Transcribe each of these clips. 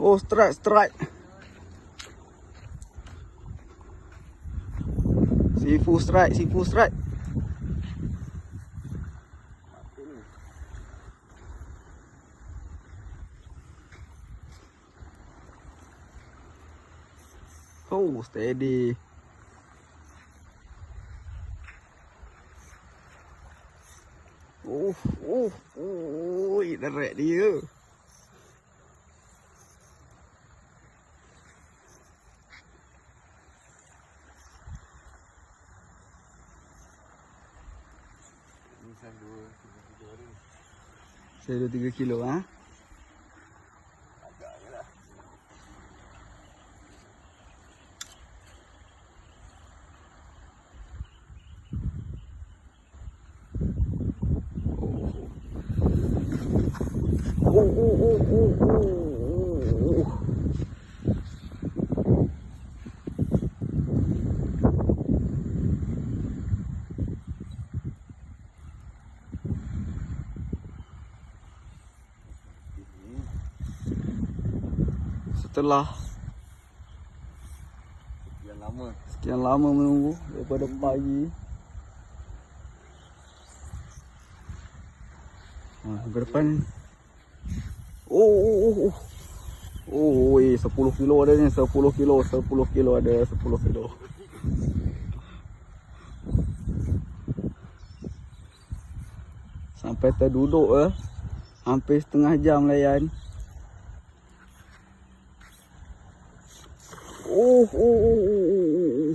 Oh, strike, strike. Sifu strike, sifu strike. Oh, steady. Oh, oh, oh, derek dia. Ni saya dua, tiga kilo ni. Saya ada 3 kilo ha. Agaknya lah. Oh, oh, oh, oh, oh, oh. Ini Setelah sekian lama. sekian lama menunggu daripada pagi. Ha, ke depan. Oh, oh, oh, oh. Oh, weh, 10 kilo ada ni, 10 kilo, 10 kilo ada, 10 kilo. Sampai terduduk eh. Hampir setengah jam layan. Oh, oh, oh, oh, oh, oh.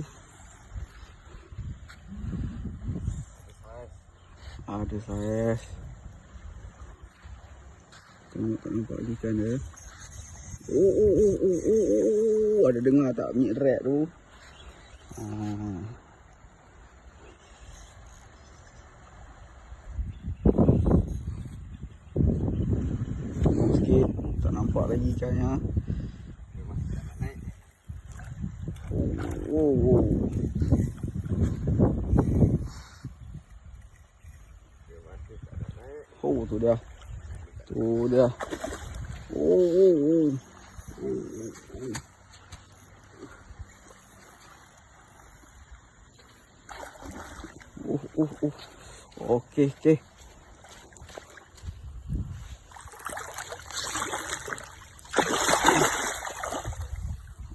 Ada saiz. Tengok tak nampak ikan dia. Oh, oh, oh, oh, oh, oh, oh. Ada dengar tak bunyi rat tu? Ah. Tengok sikit. Tak nampak lagi ikannya. Dia masih tak nak naik. Oh, oh, oh. Oh, tu dia. Tu dia. Oh, oh, oh. Oh, oh, oh. Okey, okey.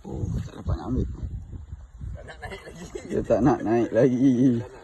Oh, tak dapat nak ambil. Tak nak naik lagi. Dia tak nak naik lagi.